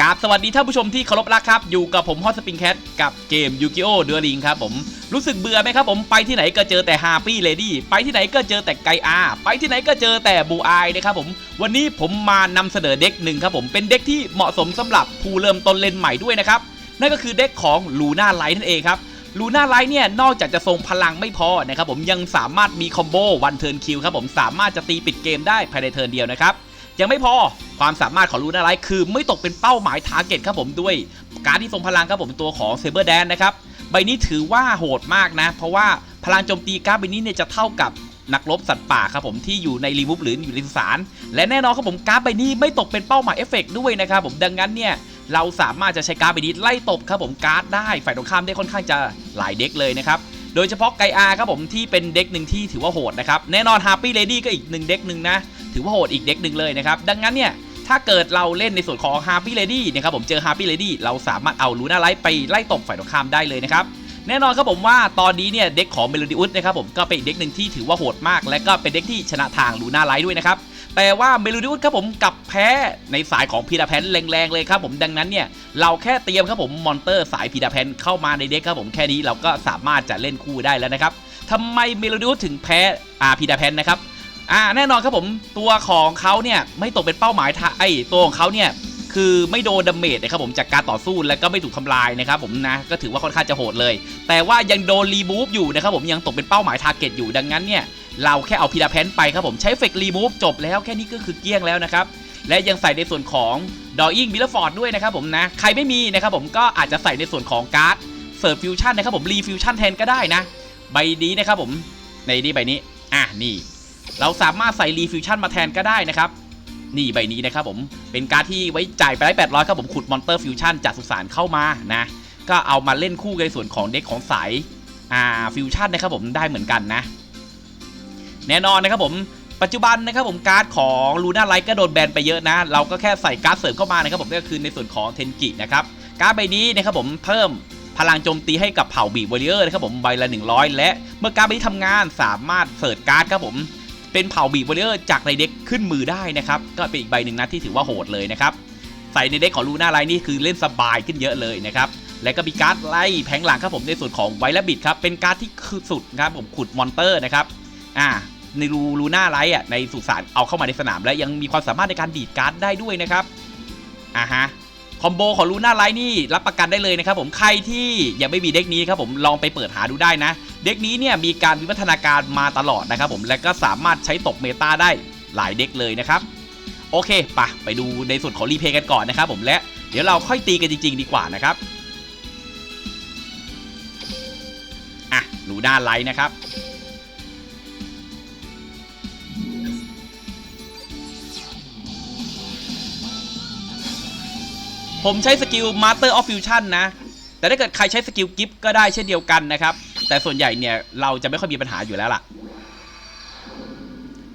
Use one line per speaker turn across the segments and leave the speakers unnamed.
กราบสวัสดีท่านผู้ชมที่เคารพรักครับ อยู่กับผมฮอตสปริงแคทกับเกมยูกิโอเดอริงครับผม รู้สึกเบื่อไหมครับผมไปที่ไหนก็เจอแต่ฮาปี้เลดี้ไปที่ไหนก็เจอแต่ไกอาไปที่ไหนก็เจอแต่บูอายนะครับผมวันนี้ผมมานำเสนอเด็กหนึ่งครับผมเป็นเด็กที่เหมาะสมสำหรับผู้เริ่มต้นเล่นใหม่ด้วยนะครับนั่นก็คือเด็กของลูน่าไลท์นั่นเองครับลูน่าไลท์เนี่ยนอกจากจะทรงพลังไม่พอนะครับผมยังสามารถมีคอมโบวันเทิร์นคิวครับผมสามารถจะตีปิดเกมได้ภายในเทิร์นเดียวนะครับ ยังไม่พอความสามารถของลูน่าไลท์คือไม่ตกเป็นเป้าหมายทาร์เก็ตครับผมด้วย การที่ทรงพลังครับผมตัวของเซเบอร์แดนนะครับใบนี้ถือว่าโหดมากนะ เพราะว่าพลังโจมตีการ์ดใบนี้เนี่ยจะเท่ากับนักรบสัตว์ป่าครับผมที่อยู่ในรีมูฟหรืออยู่ในสุสานและแน่นอนครับผมการ์ดใบนี้ไม่ตกเป็นเป้าหมายเอฟเฟกด้วยนะครับผมดังนั้นเนี่ยเราสามารถจะใช้การ์ดใบนี้ไล่ตบครับผมการ์ดได้ฝ่ายตรงข้ามได้ค่อนข้างจะหลายเด็กเลยนะครับ โดยเฉพาะไกอาครับผมที่เป็นเด็กหนึ่งที่ถือว่าโหดนะครับแน่นอน Happy Lady ก็อีกหนึ่งเด็กหนึ่งนะถือว่าโหดอีกเด็กหนึ่งเลยนะครับดังนั้นเนี่ยถ้าเกิดเราเล่นในส่วนของ Happy Lady นะครับผมเจอ Happy Lady เราสามารถเอาลูน่าไลท์ไปไล่ตบฝ่ายตรงข้ามได้เลยนะครับแน่นอนครับผมว่าตอนนี้เนี่ยเด็กของเมโลดิอุสนะครับผมก็เป็นเด็กหนึ่งที่ถือว่าโหดมาก และก็เป็นเด็กที่ชนะทางลูน่าไลท์ด้วยนะครับ แต่ว่าเมโลดิอุสครับผมกับแพ้ในสายของพีดาแพนแรงๆเลยครับผมดังนั้นเนี่ยเราแค่เตรียมครับผมมอนเตอร์สายพีดาแพนเข้ามาในเด็กครับผมแค่นี้เราก็สามารถจะเล่นคู่ได้แล้วนะครับทำไมเมโลดิอุสถึงแพ้อาพีดาแพนนะครับอ่าแน่นอนครับผมตัวของเขาเนี่ยไม่ตกเป็นเป้าหมายทาไอตัวของเขาเนี่ยคือไม่โดนดาเมจนะครับผมจากการต่อสู้แล้วก็ไม่ถูกทำลายนะครับผมนะก็ถือว่าค่อนข้างจะโหดเลย แต่ว่ายังโดนรีบูฟอยู่นะครับผมยังตกเป็นเป้าหมายทาร์เก็ตอยู่ดังนั้นเนี่ย เราแค่เอาพีดาแพนไปครับผมใช้เฟกรีมูฟจบแล้วแค่นี้ก็คือเกลี้ยงแล้วนะครับและยังใส่ในส่วนของดออิงบิลฟอร์ดด้วยนะครับผมนะใครไม่มีนะครับผมก็อาจจะใส่ในส่วนของการ์ดเสิร์ฟฟิวชั่นนะครับผมรีฟิวชั่นแทนก็ได้นะ ใบนี้นะครับผมในนี้ใบนี้อะนี่ เราสามารถใส่รีฟิวชั่นมาแทนก็ได้นะครับนี่ใบนี้นะครับผมเป็นการ์ดที่ไว้จ่ายไปได้800ครับผมขุดมอนเตอร์ฟิวชั่นจากสุสานเข้ามานะก็เอามาเล่นคู่ในส่วนของเด็กของสายอ่าฟิวชั่นนะครับผมได้เหมือนกันนะ แน่นอนนะครับผมปัจจุบันนะครับผมการ์ดของลูน่าไลท์ก็โดนแบนไปเยอะนะ เราก็แค่ใส่การ์ดเสริมเข้ามานะครับผมก็คือในส่วนของเทนกินะครับการ์ดใบนี้นะครับผมเพิ่มพลังโจมตีให้กับเผ่าบีวอริเออร์นะครับผมใบละ 100 และเมื่อการ์ดใบนี้ทำงานสามารถเสิร์ชการ์ดครับผมเป็นเผ่าบีวอริเออร์จากในเด็กขึ้นมือได้นะครับก็เป็นอีกใบหนึ่งนะที่ถือว่าโหดเลยนะครับใส่ในเด็กของลูน่าไลท์นี่คือเล่นสบายขึ้นเยอะเลยนะครับและก็มีการ์ดไล่แผงหลังครับผมในส่วนของไวและบิดครับเป็นการ์ดที่คือสุดครับผมขุดมอนเตอร์นะครับอ่า ในรูลูน่าไลท์อะในสุสานเอาเข้ามาในสนาม และยังมีความสามารถในการดีดการ์ดได้ด้วยนะครับอ่าฮะคอมโบของลูน่าไลท์นี่รับประกันได้เลยนะครับผมใครที่ยังไม่มีเด็กนี้ครับผมลองไปเปิดหาดูได้นะ เด็กนี้เนี่ยมีการวิวัฒนาการมาตลอดนะครับผมและก็สามารถใช้ตกเมตาได้หลายเด็กเลยนะครับโอเคปะไปดูในส่วนของรีเพย์กันก่อนนะครับผมและเดี๋ยวเราค่อยตีกันจริง ๆ ดีกว่านะครับอะลูน่าไลท์นะครับ ผมใช้สกิล Master of Fusion นะ แต่ถ้าเกิดใครใช้สกิลกิฟก็ได้เช่นเดียวกันนะครับ แต่ส่วนใหญ่เนี่ย เราจะไม่ค่อยมีปัญหาอยู่แล้วล่ะ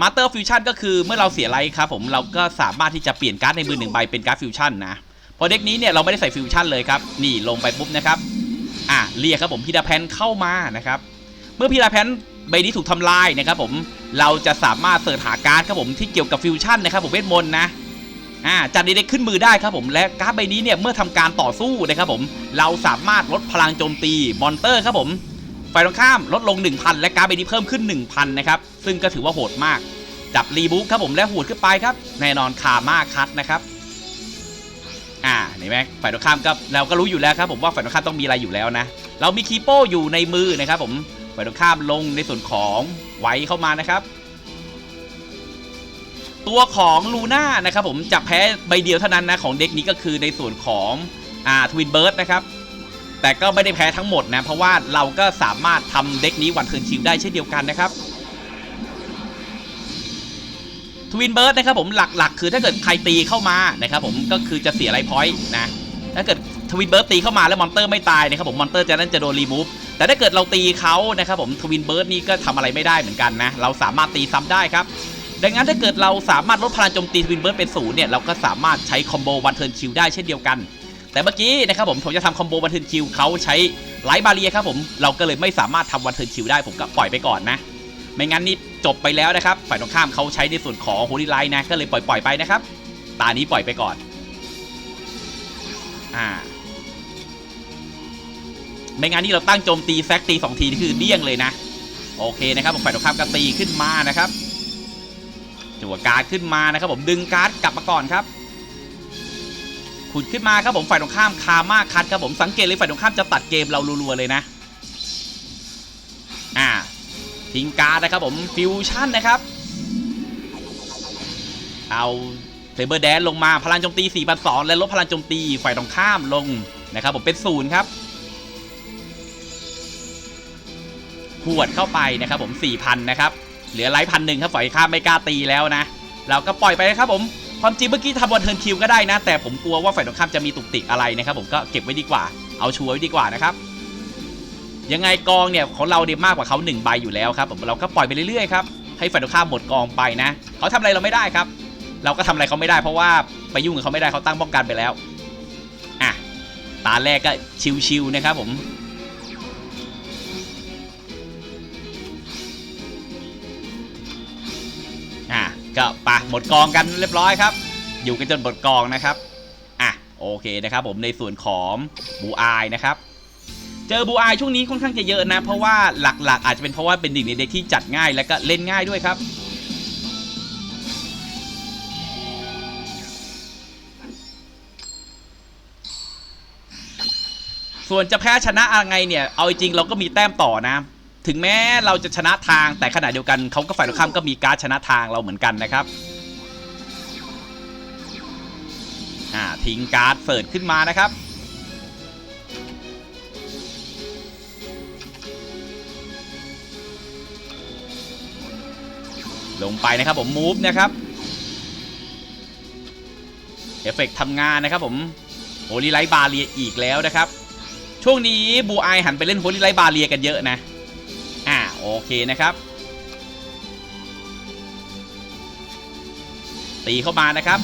Master of Fusion ก็คือเมื่อเราเสียไลท์ครับผมเราก็สามารถที่จะเปลี่ยนการ์ดในมือหนึ่งใบเป็นการ์ดฟิวชั่นนะพอเด็กนี้เนี่ยเราไม่ได้ใส่ฟิวชั่นเลยครับ นี่ลงไปปุ๊บนะครับอะเรียกครับผมพีดาแพนเข้ามานะครับ เมื่อพีดาแพนใบนี้ถูกทำลายนะครับผมเราจะสามารถเสิร์ชหาการ์ดครับผมที่เกี่ยวกับฟิวชั่นนะครับผมเวทมนต์นะ อ่าจัดเด็กๆขึ้นมือได้ครับผมและการ์ดใบนี้เนี่ยเมื่อทำการต่อสู้นะครับผมเราสามารถลดพลังโจมตีมอนเตอร์ครับผมฝ่ายตรงข้ามลดลง 1,000 และการ์ดใบนี้เพิ่มขึ้น 1,000 นะครับซึ่งก็ถือว่าโหดมากจับรีบุ๊กครับผมและหูดขึ้นไปครับแน่นอนคามาคัตนะครับอ่าเห็นไหมฝ่ายตรงข้ามก็เราก็รู้อยู่แล้วครับผมว่าฝ่ายตรงข้ามต้องมีอะไรอยู่แล้วนะเรามีคีโป้อยู่ในมือนะครับผมฝ่ายตรงข้ามลงในส่วนของไว้เข้ามานะครับ ตัวของลูน่านะครับผมจะแพ้ใบเดียวเท่านั้นนะของเด็กนี้ก็คือในส่วนของอ่าทวินเบิร์ดนะครับแต่ก็ไม่ได้แพ้ทั้งหมดนะเพราะว่าเราก็สามารถทำเด็กนี้วันเทินชิลได้เช่นเดียวกันนะครับทวินเบิร์ดนะครับผมหลักๆ คือถ้าเกิดใครตีเข้ามานะครับผมก็คือจะเสียไลท์พอยต์นะถ้าเกิดทวินเบิร์ดตีเข้ามาแล้วมอนเตอร์ไม่ตายนะครับผมมอนเตอร์จะนั้นจะโดนรีมูฟแต่ถ้าเกิดเราตีเขานะครับผมทวินเบิร์ดนี่ก็ทำอะไรไม่ได้เหมือนกันนะเราสามารถตีซ้ำได้ครับ ดังนั้นถ้าเกิดเราสามารถลดพลังโจมตีทวินเบิร์ดเป็นศูนย์เนี่ยเราก็สามารถใช้คอมโบวันเทิร์นคิวได้เช่นเดียวกัน แต่เมื่อกี้นะครับผมผมจะทำคอมโบวันเทิร์นคิวเขาใช้ไลท์บาเรียครับผมเราก็เลยไม่สามารถทำวันเทิร์นคิวได้ผมก็ปล่อยไปก่อนนะ ไม่งั้นนี่จบไปแล้วนะครับฝ่ายตรงข้ามเขาใช้ในส่วนของโฮลี่ไลท์นะก็เลยปล่อยปล่อยไปนะครับตานี้ปล่อยไปก่อนอ่าไม่งั้นนี่เราตั้งโจมตีแซกตีสองทีนี่คือเดี้ยงเลยนะ โอเคนะครับผมฝ่ายตรงข้ามก็ตีขึ้นมานะครับ จั่วการ์ดขึ้นมานะครับผมดึงการ์ดกลับมาก่อนครับขุดขึ้นมาครับผมฝ่ายตรงข้ามคามาคัดครับผมสังเกตเลยฝ่ายตรงข้ามจะตัดเกมเรารัวๆเลยนะอ่าทิ้งการ์ดนะครับผมฟิวชั่นนะครับ เอาเซเบอร์แดนลงมาพลังโจมตี4 2 0 0และลดพลังโจมตีฝ่ายตรงข้ามลงนะครับผมเป็นศูนย์ครับหวดเข้าไปนะครับผม4,000นะครับ เหลือไลฟ์พันหนึ่งครับฝ่ายข้ามไม่กล้าตีแล้วนะ เราก็ปล่อยไปนะครับผมความจริงเมื่อกี้ทำวันเทิร์นคิวก็ได้นะ แต่ผมกลัวว่าฝ่ายตรงข้ามจะมีตุกติกอะไรนะครับผมก็เก็บไว้ดีกว่าเอาชัวร์ไว้ดีกว่านะครับยังไงกองเนี่ยของเราเนี่ยมากกว่าเขา1ใบอยู่แล้วครับผมเราก็ปล่อยไปเรื่อยๆครับให้ฝ่ายตรงข้ามหมดกองไปนะเขาทำอะไรเราไม่ได้ครับ เราก็ทำอะไรเขาไม่ได้ เพราะว่าไปยุ่งกับเขาไม่ได้เขาตั้งป้องกันไปแล้วอะตาแรกก็ชิวๆนะครับผม ปะหมดกองกันเรียบร้อยครับ อยู่กันจนหมดกองนะครับอะโอเคนะครับ ผมในส่วนของบูอายนะครับ เจอบูอายช่วงนี้ค่อนข้างจะเยอะนะ เพราะว่าหลักๆ อาจจะเป็นเพราะว่าเป็นดิ่งในเด็กที่จัดง่ายและก็เล่นง่ายด้วยครับส่วนจะแพ้ชนะอะไรเนี่ย เอาจริงเราก็มีแต้มต่อนะ ถึงแม้เราจะชนะทางแต่ขณะเดียวกันเขาก็ฝ่ายตรงข้ามก็มีการ์ดชนะทางเราเหมือนกันนะครับอ่าทิ้งการ์ดเสิร์ชขึ้นมานะครับ ลงไปนะครับผมมูฟนะครับเอฟเฟกทำงานนะครับผมโฮลีไลท์บาเรียอีกแล้วนะครับ ช่วงนี้บูไอหันไปเล่นโฮลีไลท์บาเรียกันเยอะนะ โอเคนะครับ ตีเข้ามานะครับ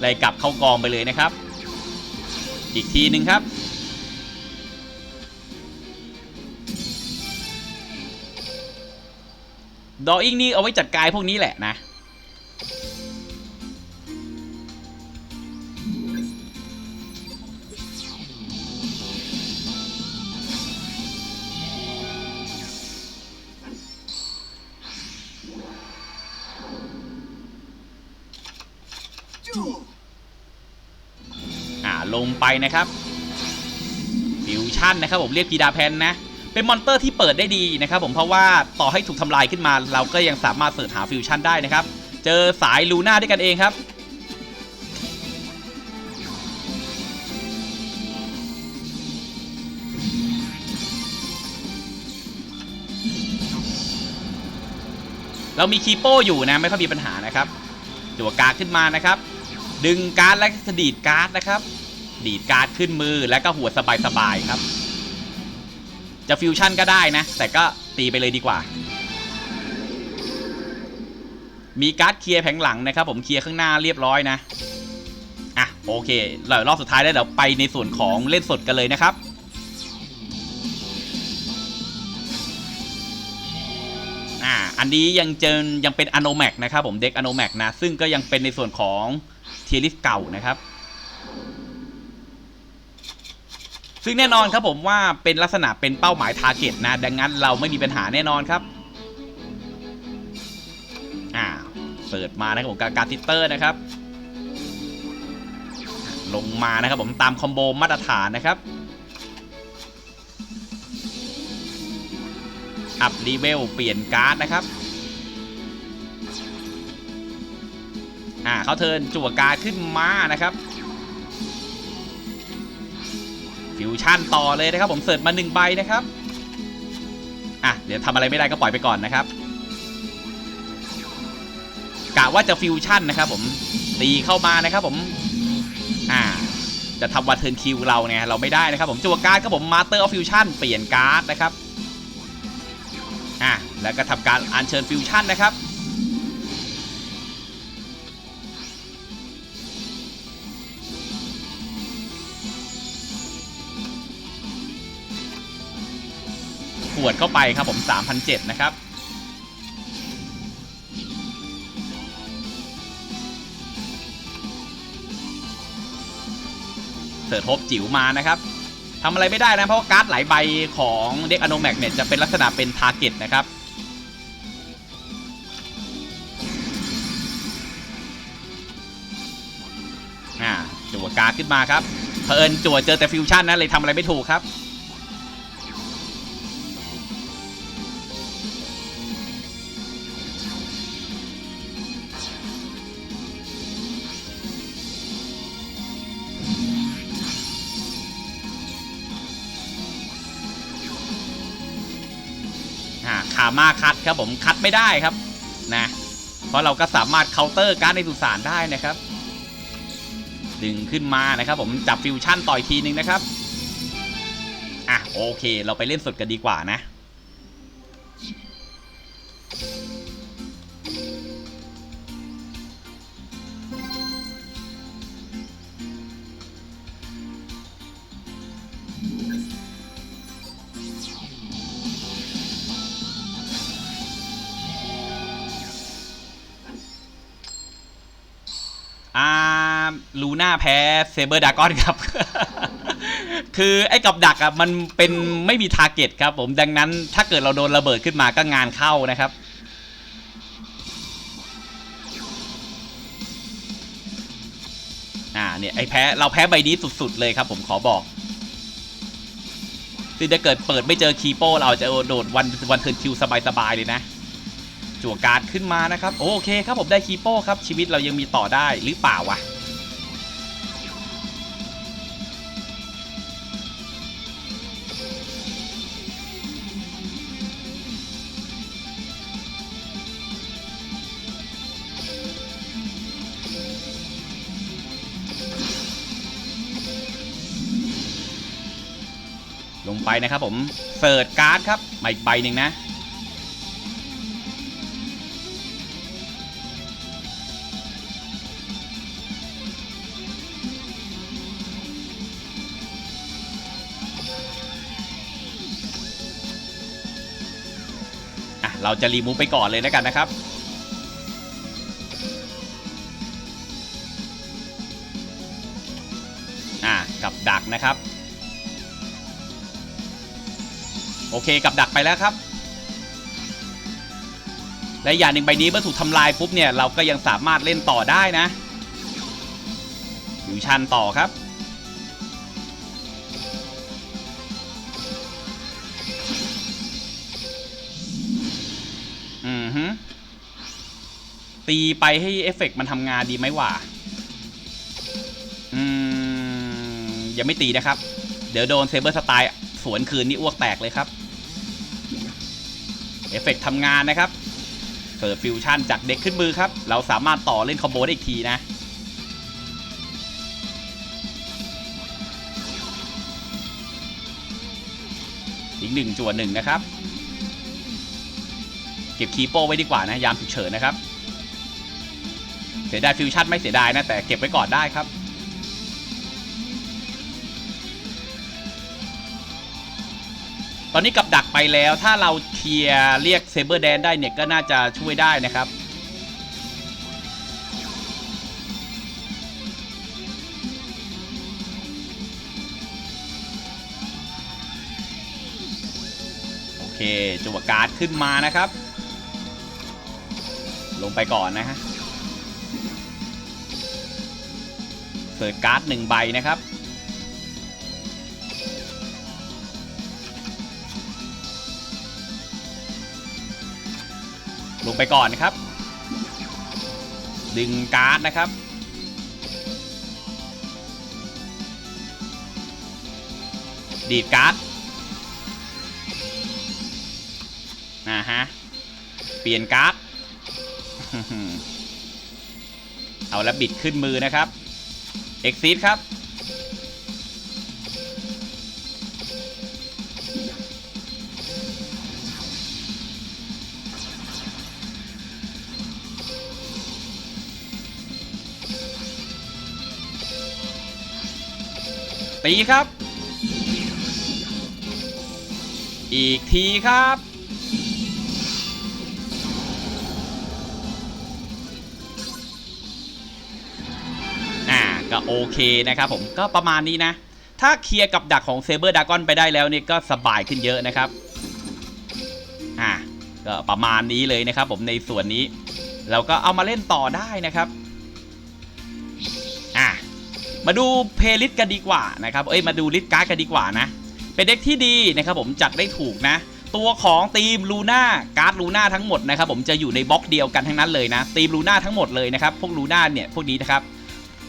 ไล่กลับเข้ากองไปเลยนะครับ อีกทีหนึ่งครับ ดออิงนี่เอาไว้จัดการพวกนี้แหละนะอ่าลงไปนะครับฟิวชั่นนะครับผมเรียกพีดาแพนนะ เป็นมอนเตอร์ที่เปิดได้ดีนะครับผมเพราะว่าต่อให้ถูกทำลายขึ้นมาเราก็ยังสามารถเสิร์ชหาฟิวชั่นได้นะครับ เจอสายลูน่าด้วยกันเองครับ เรามีคีโป้อยู่นะ ไม่ค่อยมีปัญหานะครับจั่วการ์ดขึ้นมานะครับ ดึงการ์ดและดีดการ์ดนะครับ ดีดการ์ดขึ้นมือแล้วก็หัวสบายๆครับ จะฟิวชั่นก็ได้นะ แต่ก็ตีไปเลยดีกว่า มีการ์ดเคลียร์แผงหลังนะครับ ผมเคลียร์ข้างหน้าเรียบร้อยนะ อะโอเคเรารอบสุดท้ายแล้วเดี๋ยวไปในส่วนของเล่นสดกันเลยนะครับอ่าอันนี้ยังเจอยังเป็นอโนแมกนะครับผมเด็กอโนแมกนะ ซึ่งก็ยังเป็นในส่วนของเทียริสเก่านะครับ ซึ่งแน่นอนครับผมว่าเป็นลักษณะเป็นเป้าหมายทาร์เก็ตนะ ดังนั้นเราไม่มีปัญหาแน่นอนครับอ่าเปิดมานะครับผมการการติเตอร์นะครับ ลงมานะครับผมตามคอมโบมาตรฐานนะครับอัพรีเวลเปลี่ยนการ์ดนะครับอ่าเขาเทินจั่วการ์ดขึ้นมานะครับ ฟิวชั่นต่อเลยนะครับผมเสิร์ชมาหนึ่งใบนะครับอะเดี๋ยวทำอะไรไม่ได้ก็ปล่อยไปก่อนนะครับกะว่าจะฟิวชั่นนะครับผมตีเข้ามานะครับผมอ่าจะทำวันเทิร์นคิวเราเนี่ยเราไม่ได้นะครับผมจั่วการ์ดครับผมมาเตอร์ออฟฟิวชั่นเปลี่ยนการ์ดนะครับอะแล้วก็ทำการอัญเชิญฟิวชั่นนะครับ วดเข้าไปครับผม3,007นะครับเสิร์ชพบจิ๋วมานะครับทำอะไรไม่ได้นะ เพราะว่าการ์ดหลายใบของเด็กอโนแมกเนี่ยจะเป็นลักษณะเป็นทาร์เก็ตนะครับอ่าจั่วการ์ดขึ้นมาครับเผอิญจั่วเจอแต่ฟิวชั่นนะเลยทำอะไรไม่ถูกครับ อ่าขามาคัดครับผมคัดไม่ได้ครับนะเพราะเราก็สามารถเคาน์เตอร์การดในสุสานได้นะครับ ดึงขึ้นมานะครับ ผมจับฟิวชั่นต่อยทีนึงนะครับอะโอเค เราไปเล่นสดกันดีกว่านะ อ่าลูน่าแพ้เซเบอร์ดากอนครับ คือไอ้กับดักอะมันเป็นไม่มีทาร์เก็ตครับผมดังนั้นถ้าเกิดเราโดนระเบิดขึ้นมาก็งานเข้านะครับอ่าเนี่ยไอ้แพ้เราแพ้ใบนี้สุด ๆ เลยครับผมขอบอกคือถ้าเกิดเปิดไม่เจอคีโป้เราจะโดดวันวันเทิร์นคิวสบาย ๆ เลยนะ จั่วการ์ดขึ้นมานะครับ โอเคครับผมได้คีโป้ครับ ชีวิตเรายังมีต่อได้หรือเปล่าวะลงไปนะครับผมเสิร์ชการ์ดครับมาอีกใบหนึ่งนะ เราจะรีมูฟไปก่อนเลยแล้วกันนะครับ อะกับดักนะครับ โอเคกับดักไปแล้วครับ และอย่างหนึ่งใบนี้เมื่อถูกทำลายปุ๊บเนี่ย เราก็ยังสามารถเล่นต่อได้นะอยู่ชันต่อครับ ตีไปให้เอฟเฟกต์มันทำงานดีไหมวะอืมยังไม่ตีนะครับ เดี๋ยวโดนเซเบอร์สไตล์สวนคืนนี่อ้วกแตกเลยครับ เอฟเฟกต์ทำงานนะครับเสิร์ฟิวชั่นจากเด็กขึ้นมือครับ เราสามารถต่อเล่นคอมโบได้อีกทีนะ อีกหนึ่งจวนหนึ่งนะครับ เก็บคีโป้ไว้ดีกว่านะ ยามฉุกเฉินนะครับ เสียดายฟิวชั่นไม่เสียดายนะ แต่เก็บไว้ก่อนได้ครับ ตอนนี้กับดักไปแล้วถ้าเราเคลียร์เรียกเซเบอร์แดนได้เนี่ยก็น่าจะช่วยได้นะครับโอเคจั่วการ์ดขึ้นมานะครับ ลงไปก่อนนะฮะ เสิร์ชการ์ดหนึ่งใบนะครับ ลงไปก่อนนะครับ ดึงการ์ดนะครับดีดการ์ดนะฮะ เปลี่ยนการ์ด เอาแล้วบิดขึ้นมือนะครับ Exit ครับ ตีครับ อีกทีครับ ก็โอเคนะครับผมก็ประมาณนี้นะ ถ้าเคลียร์กับดักของเซเบอร์ดากอนไปได้แล้วเนี่ยก็สบายขึ้นเยอะนะครับอ่าก็ประมาณนี้เลยนะครับ ผมในส่วนนี้ เราก็เอามาเล่นต่อได้นะครับอะมาดูเพลิสกันดีกว่านะครับเอ้ยมาดูลิสต์การ์ดกันดีกว่านะ เป็นเด็กที่ดีนะครับ ผมจัดได้ถูกนะตัวของทีมลูน่าการ์ดลูน่าทั้งหมดนะครับผมจะอยู่ในบล็อกเดียวกันทั้งนั้นเลยนะทีมลูน่าทั้งหมดเลยนะครับ พวกลูน่าเนี่ยพวกนี้นะครับ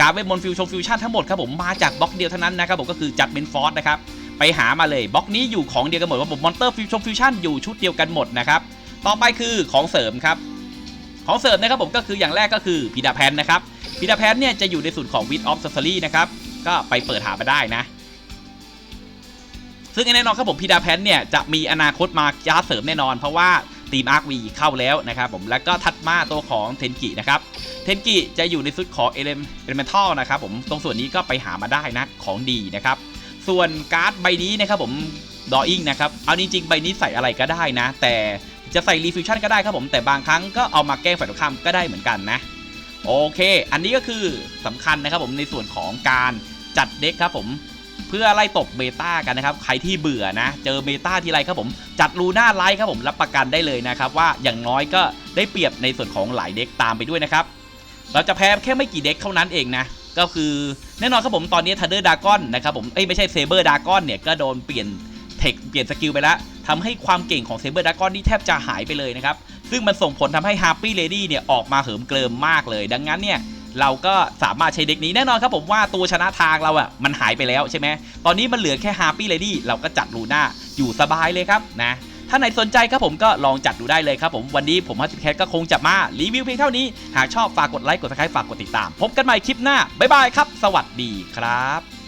การเวทมนต์ฟิวชงฟิวชั่นทั้งหมดครับผมมาจากบล็อกเดียวเท่านั้นนะครับผมก็คือจัดเมนฟอร์สนะครับไปหามาเลยบล็อกนี้อยู่ของเดียวกันหมดว่าผมมอนเตอร์ฟิวชงฟิวชั่นอยู่ชุดเดียวกันหมดนะครับต่อไปคือของเสริมครับของเสริมนะครับผมก็คืออย่างแรกก็คือพีดาแพนนะครับพีดาแพนเนี่ยจะอยู่ในสูตรของวิดออฟซัสซอรี่นะครับก็ไปเปิดหามาได้นะซึ่งแน่นอนครับผมพีดาแพนเนี่ยจะมีอนาคตมาจ้าเสริมแน่นอน เพราะว่า ทีมอาร์ควีเข้าแล้วนะครับผมแล้วก็ถัดมาตัวของเทนกินะครับเทนกิจะอยู่ในชุดของเอเลมเอเลมทัลนะครับผมตรงส่วนนี้ก็ไปหามาได้นะของดีนะครับส่วนการ์ดใบนี้นะครับผมดออิงนะครับเอาจริงๆใบนี้ใส่อะไรก็ได้นะ แต่จะใส่รีฟิวชั่นก็ได้ครับผมแต่บางครั้งก็เอามาแก้ฝ่ายตรงข้ามก็ได้เหมือนกันนะโอเค อันนี้ก็คือสำคัญนะครับผมในส่วนของการจัดเด็กครับผม เพื่อไล่ตกเบต้ากันนะครับ ใครที่เบื่อนะ เจอเบต้าทีไรครับผม จัดลูน่าไลท์ครับผมรับประกันได้เลยนะครับว่าอย่างน้อยก็ได้เปรียบในส่วนของหลายเด็กตามไปด้วยนะครับ เราจะแพ้แค่ไม่กี่เด็กเท่านั้นเองนะก็คือแน่นอนครับผมตอนนี้ทันเดอร์ดากอนนะครับผมเอ้ยไม่ใช่เซเบอร์ดากอนเนี่ยก็โดนเปลี่ยนเทคเปลี่ยนสกิลไปแล้วทำให้ความเก่งของเซเบอร์ดากอนนี่แทบจะหายไปเลยนะครับซึ่งมันส่งผลทำให้ฮาร์ปี้เลดี้เนี่ยออกมาเหิมเกลิมมากเลย ดังนั้นเนี่ย เราก็สามารถใช้เด็กนี้แน่นอนครับผมว่าตัวชนะทางเราอะ่ะมันหายไปแล้วใช่ไหมตอนนี้มันเหลือแค่ฮาร์ปี้เลดี้เราก็จัดลูน่าอยู่สบายเลยครับนะถ้าไหนสนใจครับผมก็ลองจัดดูได้เลยครับผมวันนี้ผมฮัตติแคทก็คงจะมารีวิวเพียงเท่านี้ หากชอบฝากกดไลค์กดซับสไครต์ฝากกดติดตาม พบกันใหม่คลิปหน้าบ๊ายบายครับ สวัสดีครับ